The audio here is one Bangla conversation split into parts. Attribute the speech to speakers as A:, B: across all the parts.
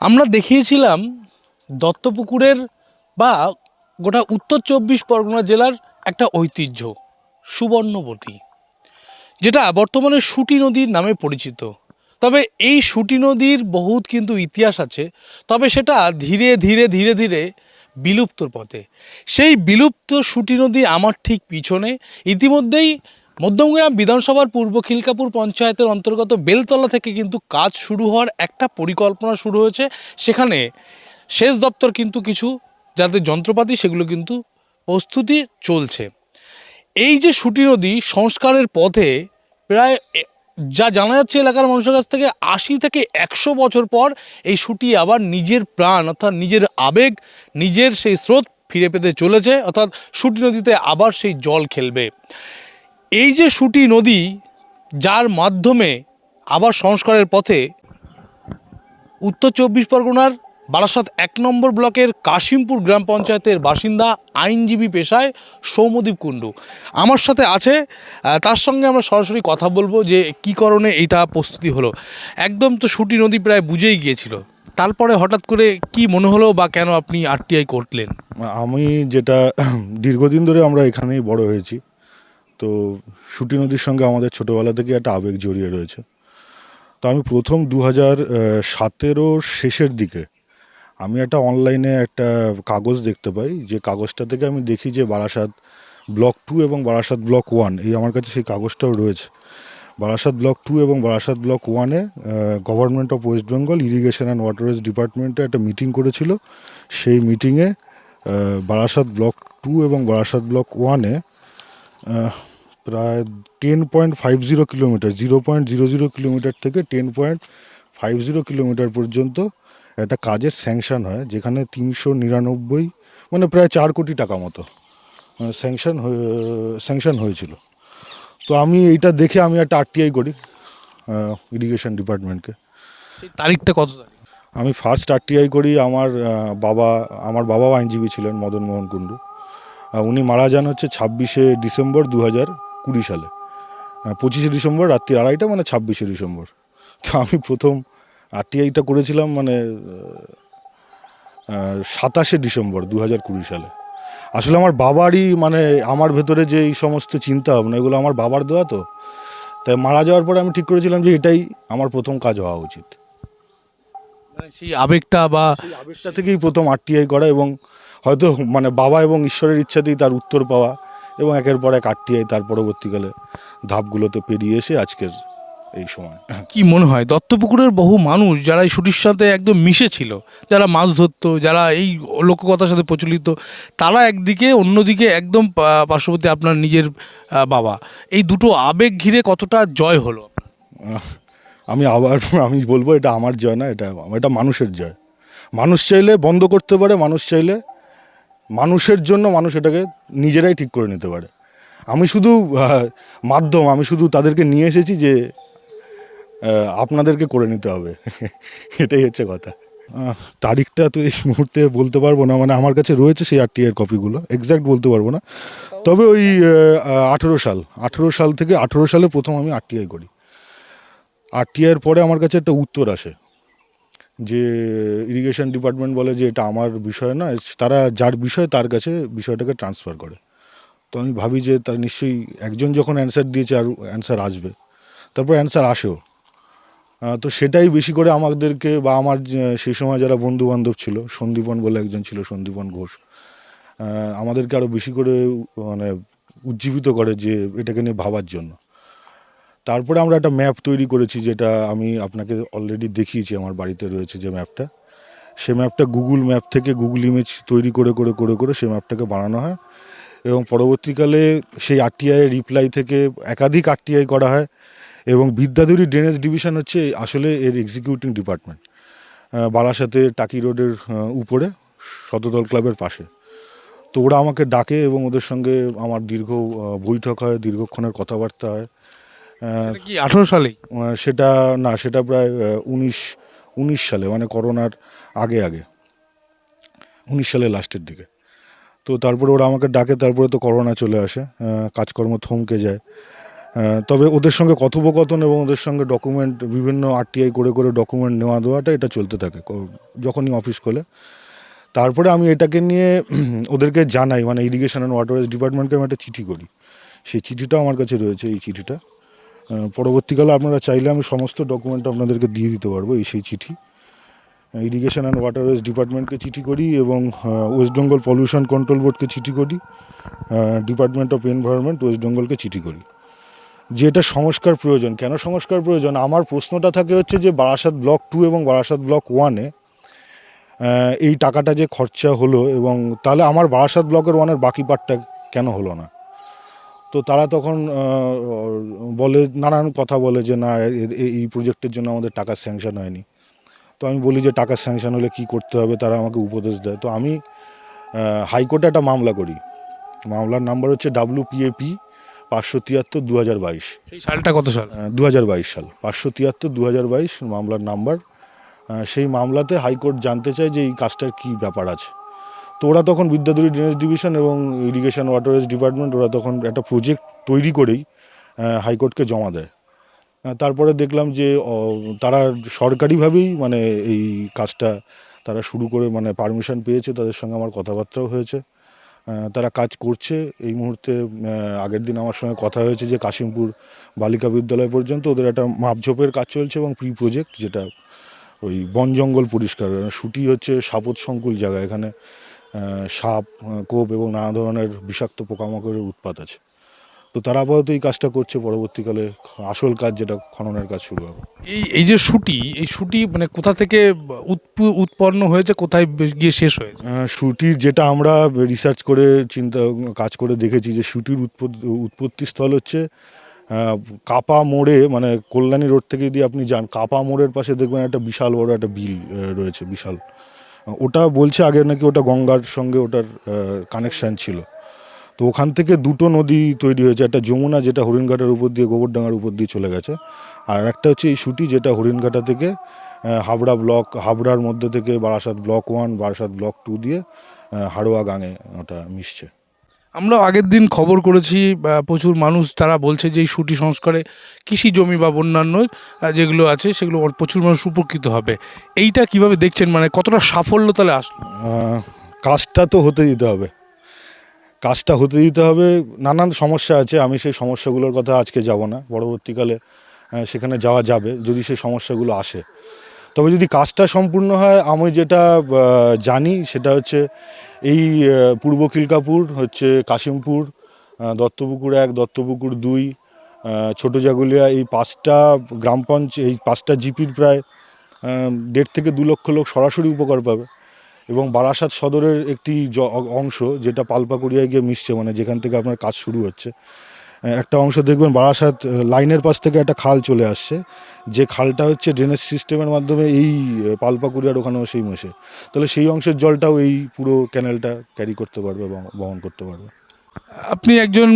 A: আমরা দেখিয়েছিলাম দত্তপুকুরের বা গোটা উত্তর চব্বিশ পরগনা জেলার একটা ঐতিহ্য, সুবর্ণবতী, যেটা বর্তমানে সুটি নদীর নামে পরিচিত। তবে এই সুটি নদীর বহুত কিন্তু ইতিহাস আছে, তবে সেটা ধীরে ধীরে ধীরে ধীরে বিলুপ্তর পথে। সেই বিলুপ্ত সুটি নদী আমার ঠিক পিছনে। ইতিমধ্যেই মধ্যমগ্রাম বিধানসভার পূর্ব খিলকাপুর পঞ্চায়েতের অন্তর্গত বেলতলা থেকে কিন্তু কাজ শুরু হওয়ার একটা পরিকল্পনা শুরু হয়েছে। সেখানে সেচ দপ্তর কিন্তু কিছু যাদের যন্ত্রপাতি, সেগুলো কিন্তু প্রস্তুতি চলছে। এই যে সুটি নদী সংস্কারের পথে প্রায় যা জানা যাচ্ছে এলাকার মানুষের কাছ থেকে, আশি থেকে একশো বছর পর এই সুটি আবার নিজের প্রাণ, অর্থাৎ নিজের আবেগ, নিজের সেই স্রোত ফিরে পেতে চলেছে। অর্থাৎ সুটি নদীতে আবার সেই জল খেলবে। এই যে সুটি নদী, যার মাধ্যমে আবার সংস্কারের পথে উত্তর চব্বিশ পরগনার বারাসাত এক নম্বর ব্লকের কাশিমপুর গ্রাম পঞ্চায়েতের বাসিন্দা, আইনজীবী পেশায় সৌমদীপ কুণ্ডু। আমার সাথে আছে তার সঙ্গে আমরা সরাসরি কথা বলব যে কী কারণে এটা প্রস্তুতি হলো। একদম তো সুটি নদী প্রায় বুঝেই গিয়েছিল। তারপরে হঠাৎ করে কি মনে হলো বা কেন আপনি আরটিআই করলেন?
B: আমি যেটা দীর্ঘদিন ধরে আমরা এখানেই বড় হয়েছি। তো সুটি নদীর সঙ্গে আমাদের ছোটোবেলা থেকে একটা আবেগ জড়িয়ে রয়েছে। তো আমি প্রথম দু হাজার সতেরোর শেষের দিকে আমি একটা অনলাইনে একটা কাগজ দেখতে পাই, যে কাগজটা থেকে আমি দেখি যে বারাসাত ব্লক টু এবং বারাসাত ব্লক ওয়ান, এই আমার কাছে সেই কাগজটাও রয়েছে। বারাসাত ব্লক টু এবং বারাসাত ব্লক ওয়ানে government of West Bengal irrigation and waterways ডিপার্টমেন্টে একটা মিটিং করেছিল। সেই মিটিংয়ে বারাসাত ব্লক টু এবং বারাসাত ব্লক ওয়ানে প্রায় ten point five zero kilometre zero point zero zero kilometre থেকে ten point five zero kilometre পর্যন্ত একটা কাজের স্যাংশন হয় যেখানে তিনশো নিরানব্বই মানে প্রায় চার কোটি টাকা মতো স্যাংশন স্যাংশন হয়েছিল। তো আমি এইটা দেখে আমি একটা আরটিআই করি ইরিগেশন ডিপার্টমেন্টকে
A: তারিখটা কত
B: আমি ফার্স্ট আরটিআই করি আমার বাবা আমার বাবাও আইনজীবী ছিলেন মদন মোহন কুণ্ডু উনি মারা যান হচ্ছে ছাব্বিশে ডিসেম্বর দু হাজার কুড়ি সালে। পঁচিশে ডিসেম্বর রাত্রি আড়াইটা মানে ছাব্বিশে ডিসেম্বর। তো আমি প্রথম আরটিআইটা করেছিলাম মানে সাতাশে ডিসেম্বর দু হাজার কুড়ি সালে। আসলে আমার বাবারই মানে আমার ভেতরে যে এই সমস্ত চিন্তা ভাবনা এগুলো আমার বাবার দেওয়া তো। তাই মারা যাওয়ার পরে আমি ঠিক করেছিলাম যে এটাই আমার প্রথম কাজ হওয়া উচিত।
A: মানে সেই আবেগটা বা
B: আবেগটা থেকেই প্রথম আরটিআই করা এবং হয়তো মানে বাবা এবং ঈশ্বরের ইচ্ছাতেই তার উত্তর পাওয়া। এবং একের পর এক আরটিআই তার পরবর্তীকালে ধাপগুলোতে পেরিয়ে এসে আজকের এই সময়।
A: কি মনে হয় দত্তপুকুরের বহু মানুষ যারা এই শুটির সাথে একদম মিশে ছিল যারা মাছ ধরতো যারা এই লোককথার সাথে প্রচলিত তারা একদিকে অন্যদিকে একদম পার্শ্ববর্তী আপনার নিজের বাবা। এই দুটো আবেগ ঘিরে কতটা জয় হলো?
B: আমি আবার আমি বলব এটা আমার জয় না এটা এটা মানুষের জয়। মানুষ চাইলে বন্ধ করতে পারে মানুষ চাইলে মানুষের জন্য মানুষ এটাকে নিজেরাই ঠিক করে নিতে পারে। আমি শুধু মাধ্যম, আমি শুধু তাদেরকে নিয়ে এসেছি যে আপনাদেরকে করে নিতে হবে। এটাই হচ্ছে কথা। তারিখটা তো এই মুহূর্তে বলতে পারব না মানে আমার কাছে রয়েছে সেই আরটি এর কপিগুলো এক্স্যাক্ট বলতে পারব না। তবে ওই আঠেরো সাল আঠেরো সাল থেকে আঠেরো সালে প্রথম আমি আরটিআই করি। আরটিআইয়ের পরে আমার কাছে একটা উত্তর আসে। যে ইরিগেশন ডিপার্টমেন্ট বলে যে এটা আমার বিষয় না তারা যার বিষয় তার কাছে বিষয়টাকে ট্রান্সফার করে। তো আমি ভাবি যে তার নিশ্চয়ই একজন যখন অ্যান্সার দিয়েছে আর অ্যান্সার আসবে, তারপর অ্যান্সার আসেও। তো সেটাই বেশি করে আমাদেরকে বা আমার সেই সময় যারা বন্ধু বান্ধব ছিল, সন্দীপন বলে একজন ছিল, সন্দীপন ঘোষ আমাদেরকে আরও বেশি করে মানে উজ্জীবিত করে যে এটাকে নিয়ে ভাবার জন্য। তারপরে আমরা একটা ম্যাপ তৈরি করেছি যেটা আমি আপনাকে অলরেডি দেখিয়েছি, আমার বাড়িতে রয়েছে যে ম্যাপটা সে ম্যাপটা গুগল ম্যাপ থেকে গুগল ইমেজ তৈরি করে করে করে করে সেই ম্যাপটাকে বানানো হয়। এবং পরবর্তীকালে সেই আরটিআই রিপ্লাই থেকে একাধিক আরটিআই করা হয়। এবং বিদ্যাধুরী ড্রেনেজ ডিভিশন হচ্ছে আসলে এর এক্সিকিউটিং ডিপার্টমেন্ট বারাসাতে টাকি রোডের উপরে শতদল ক্লাবের পাশে। তো ওরা আমাকে ডাকে এবং ওদের সঙ্গে আমার দীর্ঘ বৈঠক হয়, দীর্ঘক্ষণের কথাবার্তা হয়।
A: কি আঠেরো সালেই?
B: আহ, সেটা না সেটা প্রায় উনিশ উনিশ সালে মানে করোনার আগে আগে। উনিশ সালে লাস্টের দিকে। তো তারপরে ওরা আমাকে ডাকে তারপরে তো করোনা চলে আসে কাজকর্ম থমকে যায়। তবে ওদের সঙ্গে কথোপকথন এবং ওদের সঙ্গে ডকুমেন্ট বিভিন্ন আরটিআই করে করে ডকুমেন্ট নেওয়া দেওয়াটা এটা চলতে থাকে যখনই অফিস খোলে। তারপরে আমি এটাকে নিয়ে ওদেরকে জানাই মানে ইরিগেশন অ্যান্ড ওয়াটারওয়েজ ডিপার্টমেন্টকে আমি একটা চিঠি করি। সেই চিঠিটাও আমার কাছে রয়েছে এই চিঠিটা। পরবর্তীকালে আপনারা চাইলে আমি সমস্ত ডকুমেন্ট আপনাদেরকে দিয়ে দিতে পারব এই সেই চিঠি। ইরিগেশন অ্যান্ড ওয়াটার ওয়াটারওয়েজ ডিপার্টমেন্টকে চিঠি করি এবং ওয়েস্ট বেঙ্গল পলিউশন কন্ট্রোল বোর্ডকে চিঠি করি ডিপার্টমেন্ট অফ এনভায়রনমেন্ট ওয়েস্ট বেঙ্গলকে চিঠি করি। যে এটা সংস্কার প্রয়োজন। কেন সংস্কার প্রয়োজন? আমার প্রশ্নটা থাকে হচ্ছে যে বারাসাত ব্লক টু এবং বারাসাত ব্লক ওয়ানে এই টাকাটা যে খরচা হলো এবং তাহলে আমার বারাসাত ব্লকের ওয়ানের বাকি পার্টটা কেন হলো না? তো তারা তখন বলে নানান কথা বলে যে না এই প্রজেক্টের জন্য আমাদের টাকা স্যাংশন হয়নি। তো আমি বলি যে টাকা স্যাংশন হলে কি করতে হবে? তারা আমাকে উপদেশ দেয়। তো আমি হাইকোর্টে একটা মামলা করি। মামলার নাম্বার হচ্ছে ডাব্লিউ পিএপি পাঁচশো তিয়াত্তর দু হাজার বাইশ।
A: সেই সালটা কত সাল?
B: দু হাজার বাইশ সাল। পাঁচশো তিয়াত্তর দু হাজার বাইশ মামলার নাম্বার। সেই মামলাতে হাইকোর্ট জানতে চায় যে এই কাজটার কী ব্যাপার আছে। তো ওরা তখন বিদ্যাধরী ড্রেনেজ ডিভিশন এবং ইরিগেশন ওয়াটারেজ ডিপার্টমেন্ট ওরা তখন একটা প্রজেক্ট তৈরি করেই হাইকোর্টকে জমা দেয়। তারপরে দেখলাম যে তারা সরকারিভাবেই মানে এই কাজটা তারা শুরু করে মানে পারমিশন পেয়েছে, তাদের সঙ্গে আমার কথাবার্তাও হয়েছে। তারা কাজ করছে। এই মুহূর্তে আগের দিন আমার সঙ্গে কথা হয়েছে যে, কাশিমপুর বালিকা বিদ্যালয় পর্যন্ত ওদের একটা মাপঝোপের কাজ চলছে এবং প্রি প্রজেক্ট যেটা ওই বন জঙ্গল পরিষ্কার শুটি হচ্ছে সাপত সংকুল জায়গা এখানে। সাপ কোপ এবং নানা ধরনের বিষাক্ত পোকামাকড়ের উৎপাত আছে। তো তারা আপাতত এই কাজটা করছে পরবর্তীকালে আসল কাজ যেটা খননের কাজ শুরু হবে।
A: এই এই যে শুটি এই শুটি মানে কোথা থেকে উৎপ- উৎপন্ন হয়েছে কোথায় গিয়ে শেষ হয়েছে?
B: শুটির যেটা আমরা রিসার্চ করে চিন্তা কাজ করে দেখেছি যে শুটির উৎপত্তি স্থল হচ্ছে কাপা মোড়ে মানে কল্যাণী রোড থেকে যদি আপনি যান কাপা মোড়ের পাশে দেখবেন একটা বিশাল বড় একটা বিল রয়েছে বিশাল। ওটা বলছে আগে নাকি ওটা গঙ্গার সঙ্গে ওটার কানেকশান ছিল। তো ওখান থেকে দুটো নদী তৈরি হয়েছে, একটা যমুনা যেটা হরিণঘাটার উপর দিয়ে, গোবরডাঙ্গার উপর দিয়ে চলে গেছে, আর একটা হচ্ছে এই সুটি যেটা হরিণঘাটা থেকে হাবড়া ব্লক হাবড়ার মধ্যে থেকে Barasat block one Barasat block two দিয়ে হাড়োয়া গাঙে ওটা মিশছে।
A: আমরা আগের দিন খবর করেছি প্রচুর মানুষ তারা বলছে যে এই শুটি সংস্কারে কৃষি জমি বা অন্যান্য যেগুলো আছে সেগুলো প্রচুর মানুষ উপকৃত হবে। এইটা কীভাবে দেখছেন? মানে কতটা সাফল্য তাহলে
B: আস কাজটা তো হতে দিতে হবে। কাজটা হতে দিতে হবে, নানান সমস্যা আছে, আমি সেই সমস্যাগুলোর কথা আজকে যাব না। পরবর্তীকালে সেখানে যাওয়া যাবে, যদি সেই সমস্যাগুলো আসে। তবে যদি কাজটা সম্পূর্ণ হয়, আমি যেটা জানি সেটা হচ্ছে এই পূর্ব খিলকাপুর, হচ্ছে কাশিমপুর দত্তপুকুর এক, দত্তপুকুর দুই ছোট জাগুলিয়া, এই পাঁচটা গ্রাম পঞ্চ, এই পাঁচটা জিপির প্রায় দেড় থেকে দু লক্ষ লোক সরাসরি উপকার পাবে। এবং বারাসাত সদরের একটি অংশ, যেটা পালপাকুড়িয়ায় গিয়ে মিশছে মানে যেখান থেকে আপনার কাজ শুরু হচ্ছে। একটা অংশ দেখবেন বারাসাত লাইনের পাশ থেকে একটা খাল চলে আসছে। যে খালটা হচ্ছে ড্রেনেজ সিস্টেমের মাধ্যমে এই পালপাকুরিয়ার ওখানেও সেই মেশে তাহলে সেই অংশের জলটাও এই পুরো ক্যানেলটা ক্যারি করতে পারবে বহন করতে পারবে।
A: আপনি একজন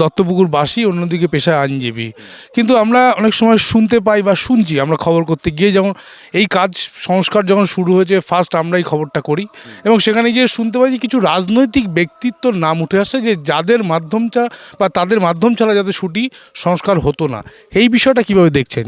A: দত্তপুকুর বাসী অন্যদিকে পেশায় আইনজীবী। কিন্তু আমরা অনেক সময় শুনতে পাই বা শুনছি, আমরা খবর করতে গিয়ে যেমন এই কাজ, সংস্কার যখন শুরু হয়েছে ফার্স্ট আমরাই খবরটা করি। এবং সেখানে গিয়ে শুনতে পাই যে কিছু রাজনৈতিক ব্যক্তিত্বর নাম উঠে আসছে যে যাদের মাধ্যম ছাড়া বা তাদের মাধ্যম ছাড়া যাতে ছুটি সংস্কার হতো না। এই বিষয়টা কীভাবে দেখছেন?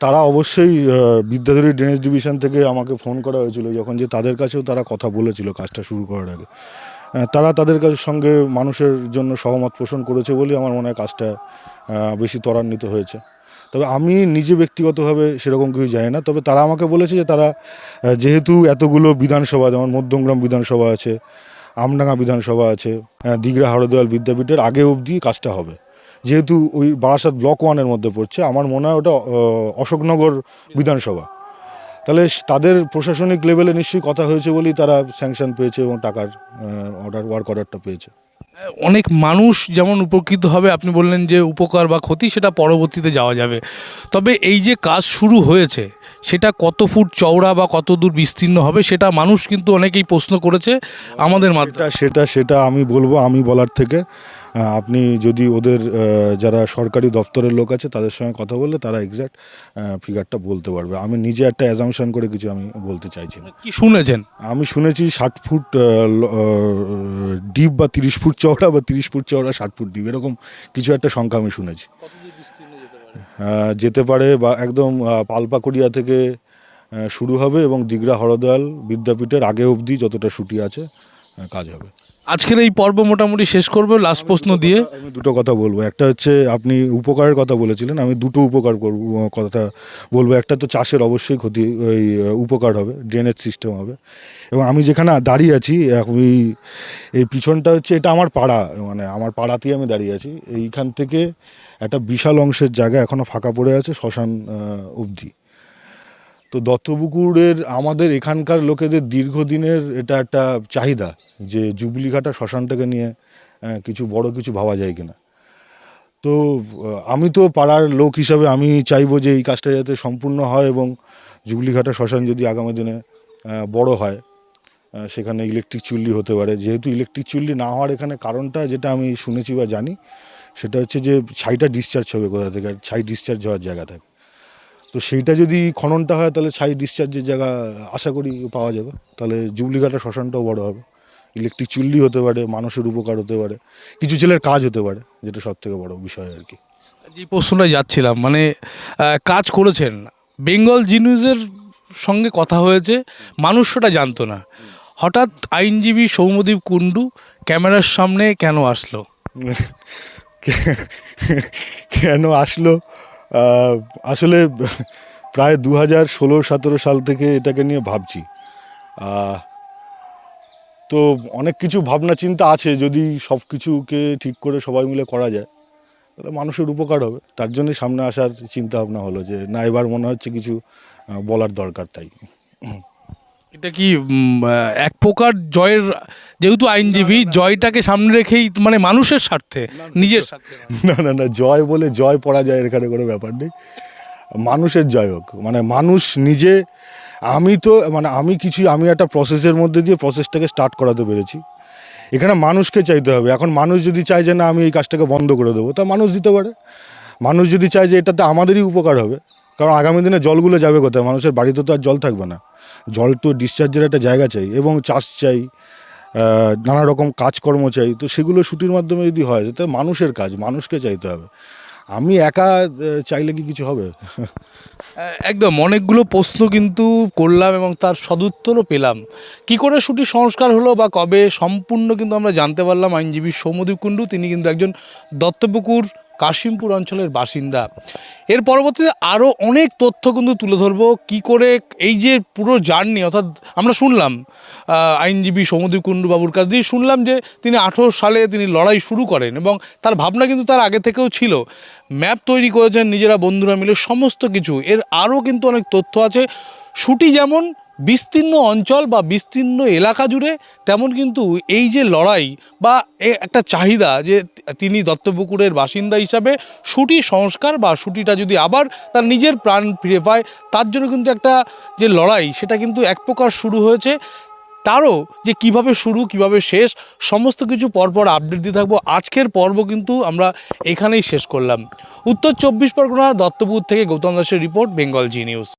B: তারা অবশ্যই বিদ্যাধরী ড্রেনেজ ডিভিশন থেকে আমাকে ফোন করা হয়েছিল। যখন যে তাদের কাছেও তারা কথা বলেছিল কাজটা শুরু করার আগে। তারা তাদের সঙ্গে মানুষের জন্য সহমত পোষণ করেছে বলেই আমার মনে হয় কাজটা বেশি ত্বরান্বিত হয়েছে। তবে আমি নিজে ব্যক্তিগতভাবে সেরকম কিছু জানি না। তবে তারা আমাকে বলেছে যে তারা যেহেতু এতগুলো বিধানসভা, যেমন মধ্যমগ্রাম বিধানসভা আছে, আমডাঙ্গা বিধানসভা আছে দিগড়া হরদয়াল বিদ্যাপীঠের আগে অবধি কাজটা হবে। যেহেতু ওই বারাসাত ব্লক ওয়ানের মধ্যে পড়ছে, আমার মনে হয় ওটা অশোকনগর বিধানসভা। তাহলে তাদের প্রশাসনিক লেভেলে নিশ্চয়ই কথা হয়েছে বলেই তারা স্যাংশন পেয়েছে এবং টাকার অর্ডার ওয়ার্ক অর্ডারটা পেয়েছে।
A: অনেক মানুষ যেমন উপকৃত হবে আপনি বললেন যে উপকার বা ক্ষতি সেটা পরবর্তীতে যাওয়া যাবে। তবে এই যে কাজ শুরু হয়েছে সেটা কত ফুট চওড়া বা কত দূর বিস্তীর্ণ হবে সেটা মানুষ কিন্তু অনেকেই প্রশ্ন করেছে আমাদের মাধ্যমে।
B: সেটা সেটা আমি বলব আমি বলার থেকে আপনি যদি ওদের যারা সরকারি দপ্তরের লোক আছে তাদের সঙ্গে কথা বললে তারা এক্স্যাক্ট ফিগারটা বলতে পারবে। আমি নিজে একটা অ্যাজামশন করে কিছু আমি বলতে চাইছি না।
A: কি শুনেছেন?
B: আমি শুনেছি ষাট ফুট ডিপ বা তিরিশ ফুট চওড়া বা তিরিশ ফুট চওড়া ষাট ফুট ডিপ এরকম কিছু একটা সংখ্যা আমি শুনেছি। যেতে পারে বা একদম পালপাকুড়িয়া থেকে শুরু হবে এবং দিগড়া হরদয়াল বিদ্যাপীঠের আগে অবধি যতটা ছুটি আছে কাজ হবে।
A: আজকের এই পর্ব মোটামুটি শেষ করব লাস্ট প্রশ্ন দিয়ে।
B: আমি দুটো কথা বলব। একটা হচ্ছে আপনি উপকারের কথা বলেছিলেন আমি দুটো উপকার করব কথা বলব। একটা তো চাষের অবশ্যই ক্ষতি ওই উপকার হবে ড্রেনেজ সিস্টেম হবে। এবং আমি যেখানে দাঁড়িয়ে আছি আমি এই পিছনটা হচ্ছে এটা আমার পাড়া মানে আমার পাড়াতেই আমি দাঁড়িয়ে আছি। এইখান থেকে একটা বিশাল অংশের জায়গা এখনও ফাঁকা পড়ে আছে শ্মশান অবধি। তো দত্তপুকুরের আমাদের এখানকার লোকেদের দীর্ঘদিনের এটা একটা চাহিদা যে জুবলিঘাটা শ্মশানটাকে নিয়ে কিছু বড় কিছু ভাবা যায় কিনা। তো আমি তো পাড়ার লোক হিসাবে আমি চাইব যে এই কাজটা যাতে সম্পূর্ণ হয় এবং জুবলিঘাটা শ্মশান যদি আগামী দিনে বড় হয় সেখানে ইলেকট্রিক চুল্লি হতে পারে। যেহেতু ইলেকট্রিক চুল্লি না হওয়ার এখানে কারণটা যেটা আমি শুনেছি বা জানি, সেটা হচ্ছে যে ছাইটা ডিসচার্জ হবে কোথা থেকে? আর ছাই ডিসচার্জ হওয়ার জায়গা থাকে। তো সেইটা যদি খননটা হয় তাহলে ছাই ডিসচার্জের জায়গা আশা করি পাওয়া যাবে। তাহলে জুবলিঘাটা শ্মশানটাও বড় হবে। ইলেকট্রিক চুল্লি হতে পারে মানুষের উপকার হতে পারে কিছু ছেলের কাজ হতে পারে যেটা সব থেকে বড় বিষয় আর কি।
A: যে প্রশ্নটা যাচ্ছিলাম মানে কাজ করেছেন বেঙ্গল জিনিউজের সঙ্গে কথা হয়েছে মানুষ সেটা জানতো না। হঠাৎ আইনজীবী সৌমদীপ কুণ্ডু ক্যামেরার সামনে কেন আসলো?
B: কেন আসলো? আসলে প্রায় দু হাজার ষোলো সতেরো সাল থেকে এটাকে নিয়ে ভাবছি। তো অনেক কিছু ভাবনা চিন্তা আছে যদি সব কিছুকে ঠিক করে সবাই মিলে করা যায়, তাহলে মানুষের উপকার হবে। তার জন্য সামনে আসার চিন্তা ভাবনা হলো যে না, এবার মনে হচ্ছে কিছু বলার দরকার তাই।
A: এটা কি এক প্রকার জয়ের যেহেতু আইনজীবী জয়টাকে সামনে রেখেই মানে মানুষের স্বার্থে নিজের
B: না। না না জয় বলে জয় পড়া যায় এখানে কোনো ব্যাপার নেই। মানুষের জয় হোক মানে মানুষ নিজে আমি তো মানে আমি কিছু আমি একটা প্রসেসের মধ্যে দিয়ে প্রসেসটাকে স্টার্ট করাতে পেরেছি। এখানে মানুষকে চাইতে হবে। এখন মানুষ যদি চায় যে না আমি এই কাজটাকে বন্ধ করে দেবো তা মানুষ দিতে পারে। মানুষ যদি চায় যে এটাতে আমাদেরই উপকার হবে কারণ আগামী দিনে জলগুলো যাবে কোথায়? মানুষের বাড়িতে তো আর জল থাকবে না। জল তো ডিসচার্জের একটা জায়গা চাই এবং চাষ চাই নানা রকম কাজকর্ম চাই, তো সেগুলো ছুটির মাধ্যমে যদি হয় সেটা মানুষের কাজ, মানুষকে চাইতে হবে। আমি একা চাইলে কি কিছু হবে?
A: একদম, অনেকগুলো প্রশ্ন কিন্তু করলাম এবং তার সদুত্তরও পেলাম। কি করে শুটি সংস্কার হলো বা কবে সম্পূর্ণ কিন্তু আমরা জানতে পারলাম। আইনজীবী সৌমদীপ কুণ্ডু, তিনি কিন্তু একজন দত্তপুকুর কাশিমপুর অঞ্চলের বাসিন্দা। এর পরবর্তীতে আরও অনেক তথ্য কিন্তু তুলে ধরবো, কি করে এই যে পুরো জার্নি, অর্থাৎ আমরা শুনলাম আইনজীবী সৌমদীপ কুণ্ডুবাবুর কাছ দিয়ে শুনলাম যে তিনি আঠেরো সালে তিনি লড়াই শুরু করেন এবং তার ভাবনা কিন্তু তার আগে থেকেও ছিল। ম্যাপ তৈরি করেছেন নিজেরা বন্ধুরা মিলে সমস্ত কিছু। এর আরও কিন্তু অনেক তথ্য আছে। শুটি যেমন বিস্তীর্ণ অঞ্চল বা বিস্তীর্ণ এলাকা জুড়ে তেমন কিন্তু এই যে লড়াই বা একটা চাহিদা যে তিনি দত্তপুকুরের বাসিন্দা হিসাবে শুটি সংস্কার বা শুটিটা যদি আবার তার নিজের প্রাণ ফিরে পায়, তার জন্য কিন্তু একটা যে লড়াই সেটা কিন্তু এক প্রকার শুরু হয়েছে। তারও যে কীভাবে শুরু, কীভাবে শেষ, সমস্ত কিছু পরপর আপডেট দিয়ে থাকব। আজকের পর্ব কিন্তু আমরা এখানেই শেষ করলাম। উত্তর চব্বিশ পরগনা দত্তপুর থেকে গৌতম দাসের রিপোর্ট, বেঙ্গল জি নিউজ।